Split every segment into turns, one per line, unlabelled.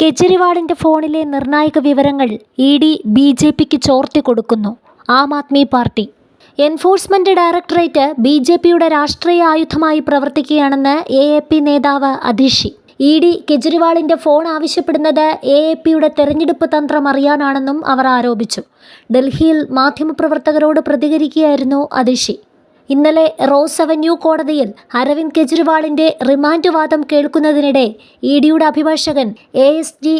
കെജ്രിവാളിന്റെ ഫോണിലെ നിർണായക വിവരങ്ങൾ ഇ ഡി ബി ജെ പിക്ക് ചോർത്തി കൊടുക്കുന്നു. Aam Aadmi Party. Enforcement directorate B J പിയുടെ രാഷ്ട്രീയ ആയുധമായി പ്രവർത്തിക്കുകയാണെന്ന് എ എ പി നേതാവ് അതിഷി ഇ ഡി കെജ്രിവാളിന്റെ ഫോൺ ആവശ്യപ്പെടുന്നത് എ എ പിയുടെ തെരഞ്ഞെടുപ്പ് തന്ത്രം അറിയാനാണെന്നും അവർ ആരോപിച്ചു. ഡൽഹിയിൽ മാധ്യമപ്രവർത്തകരോട് പ്രതികരിക്കുകയായിരുന്നു അതിഷി ഇന്നലെ റോസ് അവന്യൂ കോടതിയിൽ അരവിന്ദ് കെജ്രിവാളിന്റെ റിമാൻഡ് വാദം കേൾക്കുന്നതിനിടെ ഇ ഡിയുടെ അഭിഭാഷകൻ A S G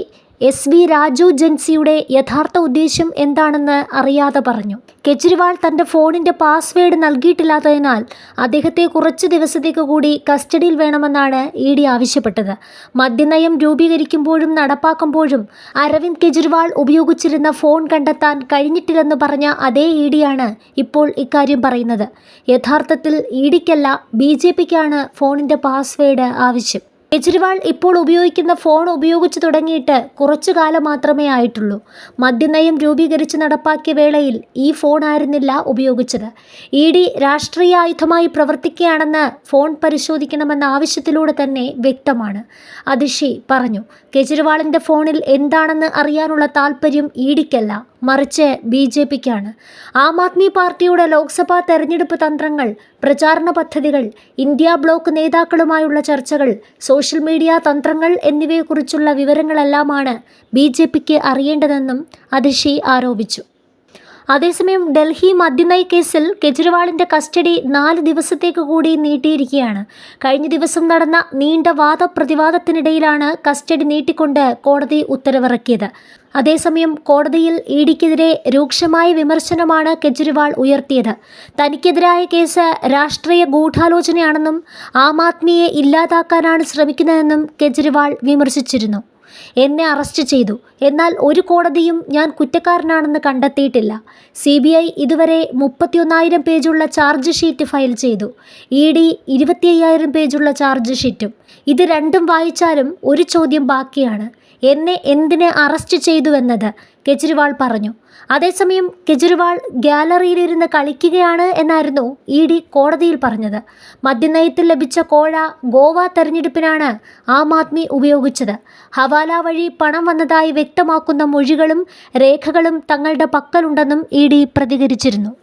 S V Raju ജൻസിയുടെ യഥാർത്ഥ ഉദ്ദേശ്യം എന്താണെന്ന് അറിയാതെ പറഞ്ഞു. കെജ്രിവാൾ തന്റെ ഫോണിന്റെ പാസ്വേഡ് നൽകിയിട്ടില്ലാത്തതിനാൽ അദ്ദേഹത്തെ കുറച്ച് ദിവസത്തേക്ക് കൂടി കസ്റ്റഡിയിൽ വേണമെന്നാണ് ഇ ഡി ആവശ്യപ്പെട്ടത്. മദ്യനയം രൂപീകരിക്കുമ്പോഴും നടപ്പാക്കുമ്പോഴും അരവിന്ദ് കെജ്രിവാൾ ഉപയോഗിച്ചിരുന്ന ഫോൺ കണ്ടെത്താൻ കഴിഞ്ഞിട്ടില്ലെന്ന് പറഞ്ഞ അതേ ഇ ഡിയാണ് ഇപ്പോൾ ഇക്കാര്യം പറയുന്നത്. യഥാർത്ഥത്തിൽ ഇ ഡിക്കല്ല ബി ജെ പിക്കാണ് ഫോണിന്റെ പാസ്വേഡ് ആവശ്യം. കെജ്രിവാൾ ഇപ്പോൾ ഉപയോഗിക്കുന്ന ഫോൺ ഉപയോഗിച്ചു തുടങ്ങിയിട്ട് കുറച്ചു കാലം മാത്രമേ ആയിട്ടുള്ളൂ. മദ്യനയം രൂപീകരിച്ച് നടപ്പാക്കിയ വേളയിൽ ഈ ഫോൺ ആയിരുന്നില്ല ഉപയോഗിച്ചത്. ഇ ഡി രാഷ്ട്രീയ ആയുധമായി പ്രവർത്തിക്കുകയാണെന്ന് ഫോൺ പരിശോധിക്കണമെന്ന ആവശ്യത്തിലൂടെ തന്നെ വ്യക്തമാണ്. അതിഷി പറഞ്ഞു കെജ്രിവാളിന്റെ ഫോണിൽ എന്താണെന്ന് അറിയാനുള്ള താല്പര്യം ഇ ഡിക്കല്ല. മറിച്ച് ബി ജെ പിക്കാണ്. ആം ആദ്മി പാർട്ടിയുടെ ലോക്സഭാ തെരഞ്ഞെടുപ്പ് തന്ത്രങ്ങൾ പ്രചാരണ പദ്ധതികൾ ഇന്ത്യ ബ്ലോക്ക് നേതാക്കളുമായുള്ള ചർച്ചകൾ സോഷ്യൽ മീഡിയ തന്ത്രങ്ങൾ എന്നിവയെക്കുറിച്ചുള്ള വിവരങ്ങളെല്ലാമാണ് ബി ജെ പിക്ക് അറിയേണ്ടതെന്നും അതിഷി ആരോപിച്ചു. അതേസമയം ഡൽഹി മദ്യനയ കേസിൽ കെജ്രിവാളിന്റെ കസ്റ്റഡി നാല് ദിവസത്തേക്ക് കൂടി നീട്ടിയിരിക്കുകയാണ്. കഴിഞ്ഞ ദിവസം നടന്ന നീണ്ട വാദപ്രതിവാദത്തിനിടയിലാണ് കസ്റ്റഡി നീട്ടിക്കൊണ്ട് കോടതി ഉത്തരവിറക്കിയത്. അതേസമയം കോടതിയിൽ ഇ ഡിക്കെതിരെ രൂക്ഷമായ വിമർശനമാണ് കെജ്രിവാൾ ഉയർത്തിയത്. തനിക്കെതിരായ കേസ് രാഷ്ട്രീയ ഗൂഢാലോചനയാണെന്നും ആം ആദ്മിയെ ഇല്ലാതാക്കാനാണ് ശ്രമിക്കുന്നതെന്നും കെജ്രിവാൾ വിമർശിച്ചിരുന്നു. എന്നെ അറസ്റ്റ് ചെയ്തു. എന്നാൽ ഒരു കോടതിയും ഞാൻ കുറ്റക്കാരനാണെന്ന് കണ്ടെത്തിയിട്ടില്ല. സി ബി ഐ ഇതുവരെ മുപ്പത്തിയൊന്നായിരം പേജുള്ള ചാർജ് ഷീറ്റ് ഫയൽ ചെയ്തു. ഇ ഡി ഇരുപത്തി അയ്യായിരം പേജുള്ള ചാർജ് ഷീറ്റും. ഇത് രണ്ടും വായിച്ചാലും ഒരു ചോദ്യം ബാക്കിയാണ്. എന്നെ എന്തിനെ അറസ്റ്റ് ചെയ്തുവെന്നത് കെജ്രിവാൾ പറഞ്ഞു. അതേസമയം കെജ്രിവാൾ ഗ്യാലറിയിലിരുന്ന് കളിക്കുകയാണ് എന്നായിരുന്നു ഇ ഡി കോടതിയിൽ പറഞ്ഞത്. മദ്യനയത്തിൽ ലഭിച്ച കോഴ ഗോവ തെരഞ്ഞെടുപ്പിനാണ് ആം ആദ്മി ഉപയോഗിച്ചത്. ഹവാല വഴി പണം വന്നതായി വ്യക്തമാക്കുന്ന മൊഴികളും രേഖകളും തങ്ങളുടെ പക്കലുണ്ടെന്നും ഇ ഡി പ്രതികരിച്ചിരുന്നു.